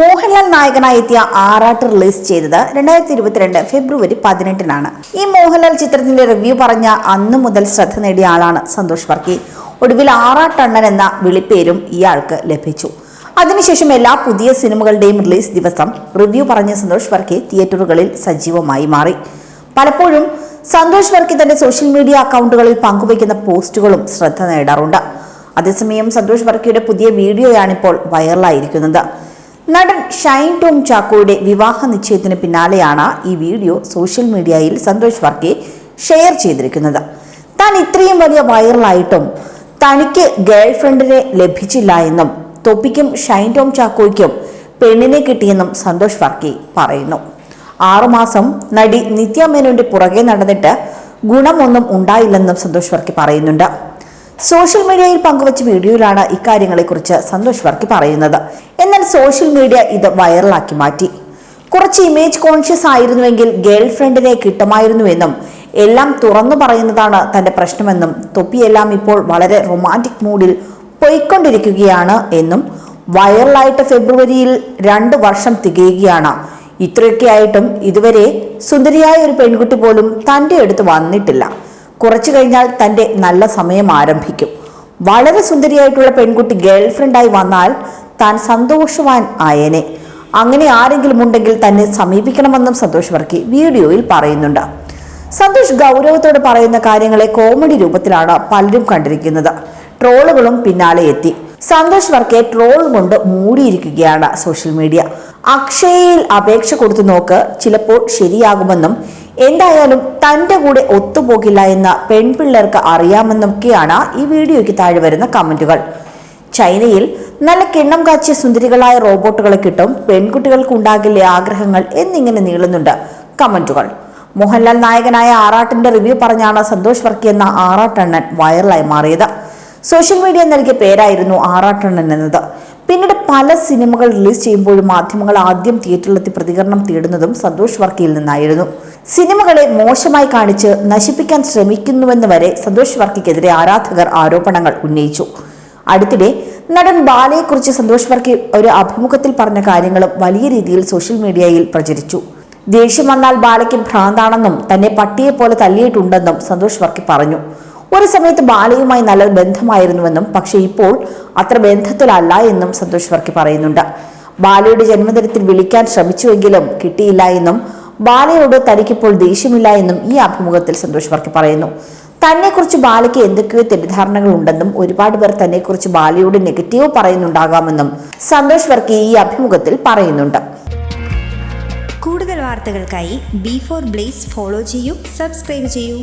മോഹൻലാൽ നായകനായി എത്തിയ ആറാട്ട് റിലീസ് ചെയ്തത് രണ്ടായിരത്തി ഇരുപത്തിരണ്ട് ഫെബ്രുവരി പതിനെട്ടിനാണ്. ഈ മോഹൻലാൽ ചിത്രത്തിന്റെ റിവ്യൂ പറഞ്ഞ അന്നു മുതൽ ശ്രദ്ധ നേടിയ ആളാണ് സന്തോഷ് വർക്കി. ഒടുവിൽ ആറാട്ടണ്ണൻ എന്ന വിളിപ്പേരും ഇയാൾക്ക് ലഭിച്ചു. അതിനുശേഷം എല്ലാ പുതിയ സിനിമകളുടെയും റിലീസ് ദിവസം റിവ്യൂ പറഞ്ഞ സന്തോഷ് വർക്കി തിയേറ്ററുകളിൽ സജീവമായി മാറി. പലപ്പോഴും സന്തോഷ് വർക്കി തന്റെ സോഷ്യൽ മീഡിയ അക്കൗണ്ടുകളിൽ പങ്കുവയ്ക്കുന്ന പോസ്റ്റുകളും ശ്രദ്ധ നേടാറുണ്ട്. അതേസമയം സന്തോഷ് വർക്കിയുടെ പുതിയ വീഡിയോയാണിപ്പോൾ വൈറലായിരിക്കുന്നത്. നടൻ ഷൈൻ ടോം ചാക്കോയുടെ വിവാഹ നിശ്ചയത്തിന് പിന്നാലെയാണ് ഈ വീഡിയോ സോഷ്യൽ മീഡിയയിൽ സന്തോഷ് വർക്കെ ഷെയർ ചെയ്തിരിക്കുന്നത്. താൻ ഇത്രയും വലിയ വൈറലായിട്ടും തനിക്ക് ഗേൾ ഫ്രണ്ടിനെ ലഭിച്ചില്ല എന്നും തൊപ്പിക്കും ഷൈൻ ടോം ചാക്കോയ്ക്കും പെണ്ണിനെ കിട്ടിയെന്നും സന്തോഷ് വർക്കി പറയുന്നു. ആറുമാസം നടി നിത്യ മേനോന്റെ പുറകെ നടന്നിട്ട് ഗുണമൊന്നും ഉണ്ടായില്ലെന്നും സന്തോഷ് വർക്കി പറയുന്നുണ്ട്. സോഷ്യൽ മീഡിയയിൽ പങ്കുവച്ച വീഡിയോയിലാണ് ഇക്കാര്യങ്ങളെക്കുറിച്ച് സന്തോഷ് വർക്കി പറയുന്നത്. എന്നാൽ സോഷ്യൽ മീഡിയ ഇത് വൈറലാക്കി മാറ്റി. കുറച്ച് ഇമേജ് കോൺഷ്യസ് ആയിരുന്നുവെങ്കിൽ ഗേൾ ഫ്രണ്ടിനെ കിട്ടുമായിരുന്നുവെന്നും എല്ലാം തുറന്നു പറയുന്നതാണ് തന്റെ പ്രശ്നമെന്നും തൊപ്പിയെല്ലാം ഇപ്പോൾ വളരെ റൊമാന്റിക് മൂഡിൽ പോയിക്കൊണ്ടിരിക്കുകയാണ് എന്നും വൈറലായിട്ട് ഫെബ്രുവരിയിൽ രണ്ട് വർഷം തികയുകയാണ്. ഇത്രയൊക്കെ ആയിട്ടും ഇതുവരെ സുന്ദരിയായ ഒരു പെൺകുട്ടി പോലും തന്റെ അടുത്ത് വന്നിട്ടില്ല. കുറച്ചു കഴിഞ്ഞാൽ തന്റെ നല്ല സമയം ആരംഭിക്കും. വളരെ സുന്ദരിയായിട്ടുള്ള പെൺകുട്ടി ഗേൾ ഫ്രണ്ടായി വന്നാൽ താൻ സന്തോഷവാൻ ആയനെ. അങ്ങനെ ആരെങ്കിലും ഉണ്ടെങ്കിൽ തന്നെ സമീപിക്കണമെന്നും സന്തോഷ് വർക്കി വീഡിയോയിൽ പറയുന്നുണ്ട്. സന്തോഷ് ഗൗരവത്തോട് പറയുന്ന കാര്യങ്ങളെ കോമഡി രൂപത്തിലാണ് പലരും കണ്ടിരിക്കുന്നത്. ട്രോളുകളും പിന്നാലെ എത്തി. സന്തോഷ് വർക്കെ ട്രോൾ കൊണ്ട് മൂടിയിരിക്കുകയാണ് സോഷ്യൽ മീഡിയ. അക്ഷയയിൽ അപേക്ഷ കൊടുത്തു നോക്ക് ചിലപ്പോൾ ശരിയാകുമെന്നും എന്തായാലും തന്റെ കൂടെ ഒത്തുപോകില്ല എന്ന് പെൺപിള്ളേർക്ക് അറിയാമെന്നൊക്കെയാണ് ഈ വീഡിയോയ്ക്ക് താഴെ വരുന്ന കമന്റുകൾ ചൈനയിൽ നല്ല കിണ്ണം കാച്ചിയ സുന്ദരികളായ റോബോട്ടുകളെ കിട്ടും പെൺകുട്ടികൾക്ക് ഉണ്ടാകില്ല ആഗ്രഹങ്ങൾ എന്നിങ്ങനെ നീളുന്നുണ്ട് കമന്റുകൾ മോഹൻലാൽ നായകനായ ആറാട്ടിന്റെ റിവ്യൂ പറഞ്ഞാണ് സന്തോഷ് വർക്കി എന്ന ആറാട്ടണ്ണൻ വൈറലായി മാറിയത്. സോഷ്യൽ മീഡിയ നൽകിയ പേരായിരുന്നു ആറാട്ടണ്ണൻ എന്നത്. പിന്നീട് പല സിനിമകൾ റിലീസ് ചെയ്യുമ്പോഴും മാധ്യമങ്ങൾ ആദ്യം തിയേറ്ററിലെത്തി പ്രതികരണം തേടുന്നതും സന്തോഷ് വർക്കിയിൽ നിന്നായിരുന്നു. സിനിമകളെ മോശമായി കാണിച്ച് നശിപ്പിക്കാൻ ശ്രമിക്കുന്നുവെന്ന് വരെ സന്തോഷ് വർക്കിക്കെതിരെ ആരാധകർ ആരോപണങ്ങൾ ഉന്നയിച്ചു. അടുത്തിടെ നടൻ ബാലയെക്കുറിച്ച് സന്തോഷ് വർക്കി ഒരു അഭിമുഖത്തിൽ പറഞ്ഞ കാര്യങ്ങളും വലിയ രീതിയിൽ സോഷ്യൽ മീഡിയയിൽ പ്രചരിച്ചു. ദേഷ്യം വന്നാൽ ബാലയ്ക്ക് ഭ്രാന്താണെന്നും തന്നെ പട്ടിയെ പോലെ തല്ലിയിട്ടുണ്ടെന്നും സന്തോഷ് വർക്കി പറഞ്ഞു. ഒരു സമയത്ത് ബാലയുമായി നല്ല ബന്ധമായിരുന്നുവെന്നും പക്ഷേ ഇപ്പോൾ അത്ര ബന്ധത്തിലല്ല എന്നും സന്തോഷ് വർക്കി പറയുന്നുണ്ട്. ബാലയുടെ ജന്മദിനത്തിൽ വിളിക്കാൻ ശ്രമിച്ചുവെങ്കിലും കിട്ടിയില്ല എന്നും ബാലയോട് തനിക്കിപ്പോൾ ദേഷ്യമില്ല എന്നും ഈ അഭിമുഖത്തിൽ സന്തോഷ് വർക്കി പറയുന്നു. തന്നെക്കുറിച്ച് ബാലയ്ക്ക് എന്തൊക്കെയോ തെറ്റിദ്ധാരണകൾ ഉണ്ടെന്നും ഒരുപാട് പേർ തന്നെക്കുറിച്ച് ബാലയോട് നെഗറ്റീവ് പറയുന്നുണ്ടാകാമെന്നും സന്തോഷ് വർക്കി ഈ അഭിമുഖത്തിൽ പറയുന്നുണ്ട്. കൂടുതൽ വാർത്തകൾക്കായി ബി ഫോർ ബ്ലേസ് ഫോളോ ചെയ്യൂ സബ്സ്ക്രൈബ് ചെയ്യൂ.